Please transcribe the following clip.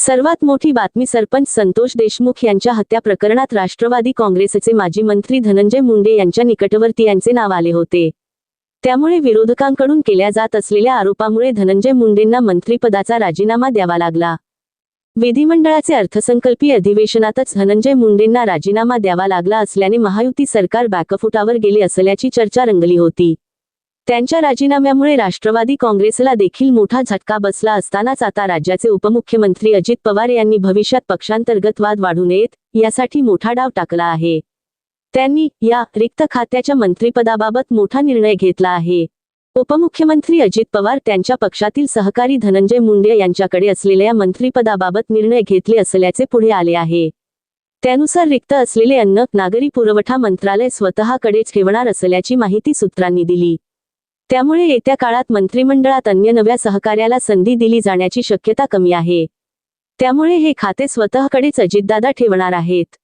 सर्वात मोठी बातमी सरपंच संतोष देशमुख यांच्या हत्या प्रकरणात राष्ट्रवादी काँग्रेसचे माजी मंत्री धनंजय मुंडे यांच्या निकटवर्ती यांचे नाव आले होते. त्यामुळे विरोधकांकडून केल्या जात असलेल्या आरोपामुळे धनंजय मुंडेंना मंत्रिपदाचा राजीनामा द्यावा लागला. विधिमंडळाचे अर्थसंकल्पीय अधिवेशनातच धनंजय मुंडेंना राजीनामा द्यावा लागला असल्याने महायुती सरकार बॅकफुटावर गेले असल्याची चर्चा रंगली होती. त्यांच्या राजीनाम्यामुळे राष्ट्रवादी काँग्रेसला देखील मोठा झटका बसला असतानाच आता राज्याचे उपमुख्यमंत्री अजित पवार यांनी भविष्यात पक्षांतर्गत वाद वाढू नयेत यासाठी मोठा डाव टाकला आहे. त्यांनी या रिक्त खात्याच्या मंत्रिपदाबाबत मोठा निर्णय घेतला आहे. उपमुख्यमंत्री अजित पवार त्यांच्या पक्षातील सहकारी धनंजय मुंडे यांच्याकडे असलेल्या मंत्रिपदाबाबत निर्णय घेतले असल्याचे पुढे आले आहे. त्यानुसार रिक्त असलेले अन्न नागरी पुरवठा मंत्रालय स्वतःकडेच ठेवणार असल्याची माहिती सूत्रांनी दिली. त्यामुळे येत्या काळात मंत्रिमंडळात अन्य नव्या सहकार्याला संधी दिली जाण्याची शक्यता कमी आहे. त्यामुळे हे खाते स्वतःकडेच अजितदादा ठेवणार आहेत.